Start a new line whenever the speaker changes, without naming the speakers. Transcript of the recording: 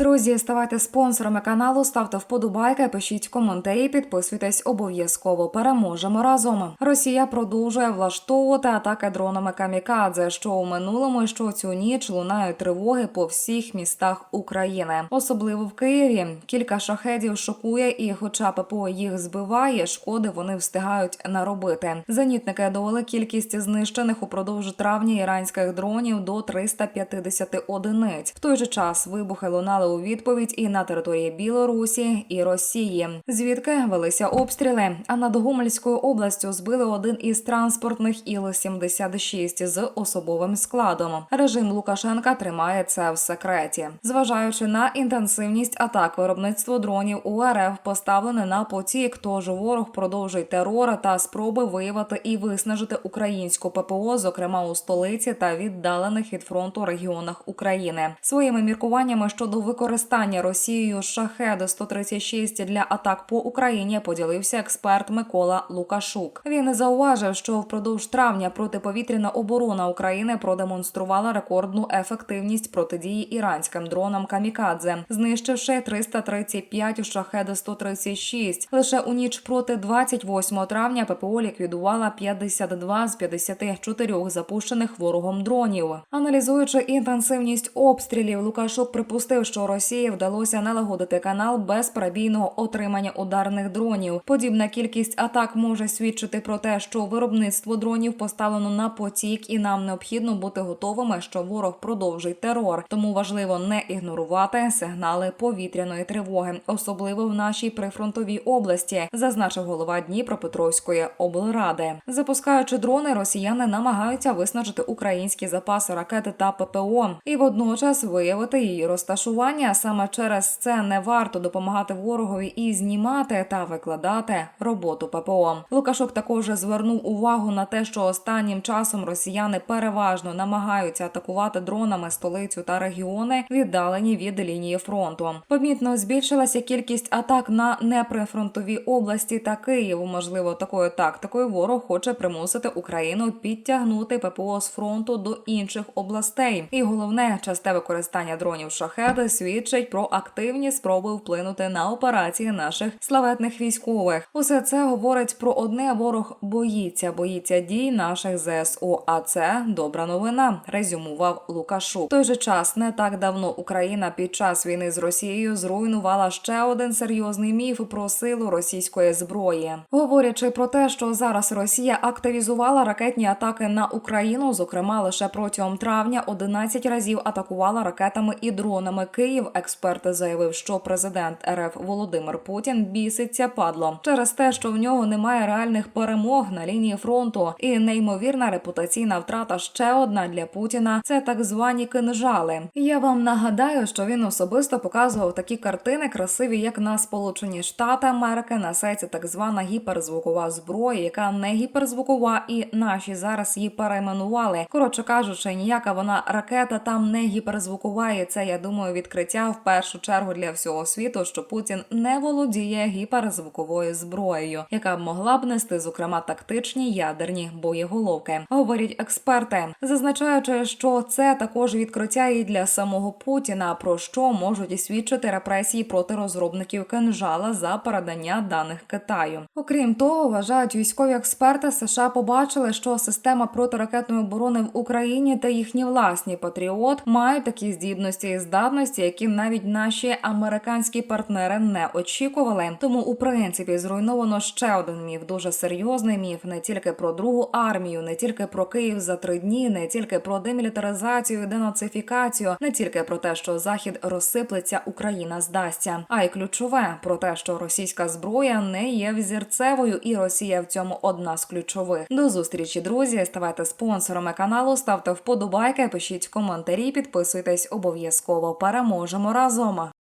Alejandro Друзі, ставайте спонсорами каналу, ставте вподобайки, пишіть коментарі, підписуйтесь обов'язково. Переможемо разом. Росія продовжує влаштовувати атаки дронами камікадзе. Що у минулому, і що цю ніч лунають тривоги по всіх містах України, особливо в Києві. Кілька шахедів шокує, і, хоча ППО їх збиває, шкоди вони встигають наробити. Зенітники довели кількість знищених упродовж травня іранських дронів до 350 одиниць. В той же час вибухи лунали у відповідь і на території Білорусі і Росії, звідки велися обстріли. А над Гомельською областю збили один із транспортних Іл-76 з особовим складом. Режим Лукашенка тримає це в секреті, зважаючи на інтенсивність атак виробництво дронів у РФ поставлене на потік. Тож ворог продовжує терор та спроби виявити і виснажити українську ППО, зокрема у столиці та віддалених від фронту регіонах України. Своїми міркуваннями щодо використання Росією шахеди 136 для атак по Україні поділився експерт Микола Лукашук. Він зауважив, що впродовж травня протиповітряна оборона України продемонструвала рекордну ефективність протидії іранським дронам камікадзе, знищивши 335 шахеди 136. Лише у ніч проти 28 травня ППО ліквідувала 52 з 54 запущених ворогом дронів. Аналізуючи інтенсивність обстрілів, Лукашук припустив, що Росії вдалося налагодити канал без перебійного отримання ударних дронів. Подібна кількість атак може свідчити про те, що виробництво дронів поставлено на потік, і нам необхідно бути готовими, що ворог продовжить терор. Тому важливо не ігнорувати сигнали повітряної тривоги, особливо в нашій прифронтовій області, зазначив голова Дніпропетровської облради. Запускаючи дрони, росіяни намагаються виснажити українські запаси ракети та ППО і водночас виявити її розташування. Саме через це не варто допомагати ворогові і знімати та викладати роботу ППО. Лукашук також звернув увагу на те, що останнім часом росіяни переважно намагаються атакувати дронами столицю та регіони, віддалені від лінії фронту. Помітно збільшилася кількість атак на неприфронтові області та Київ. Можливо, такою тактикою ворог хоче примусити Україну підтягнути ППО з фронту до інших областей. І головне, часте використання дронів шахеди свідчить про активні спроби вплинути на операції наших славетних військових. Усе це говорить про одне: ворог боїться, боїться дій наших ЗСУ. А це добра новина. Резюмував Лукашук. В той же час не так давно Україна під час війни з Росією зруйнувала ще один серйозний міф про силу російської зброї, говорячи про те, що зараз Росія активізувала ракетні атаки на Україну, зокрема лише протягом травня 11 разів атакувала ракетами і дронами Київ. Експерт заявив, що президент РФ Володимир Путін біситься падло через те, що в нього немає реальних перемог на лінії фронту, і неймовірна репутаційна втрата ще одна для Путіна це так звані кинжали. Я вам нагадаю, що він особисто показував такі картини, красиві, як на Сполучені Штати Америки, на сайті так звана гіперзвукова зброя, яка не гіперзвукова, і наші зараз її перейменували. Коротше кажучи, ніяка вона ракета там не гіперзвукова, і це я думаю відкриття в першу чергу для всього світу, що Путін не володіє гіперзвуковою зброєю, яка б могла б нести зокрема тактичні ядерні боєголовки. Говорять експерти, зазначаючи, що це також відкриття і для самого Путіна, про що можуть свідчити репресії проти розробників кинжала за передання даних Китаю. Окрім того, вважають військові експерти США побачили, що система протиракетної оборони в Україні та їхні власні патріот мають такі здібності і здатності, які навіть наші американські партнери не очікували. Тому, у принципі, зруйновано ще один міф, дуже серйозний міф, не тільки про другу армію, не тільки про Київ за три дні, не тільки про демілітаризацію, денацифікацію, не тільки про те, що захід розсиплеться, Україна здасться, а й ключове про те, що російська зброя не є взірцевою, і Росія в цьому одна з ключових. До зустрічі, друзі. Ставайте спонсорами каналу, ставте вподобайки, пишіть коментарі, підписуйтесь обов'язково. Переможемо разом.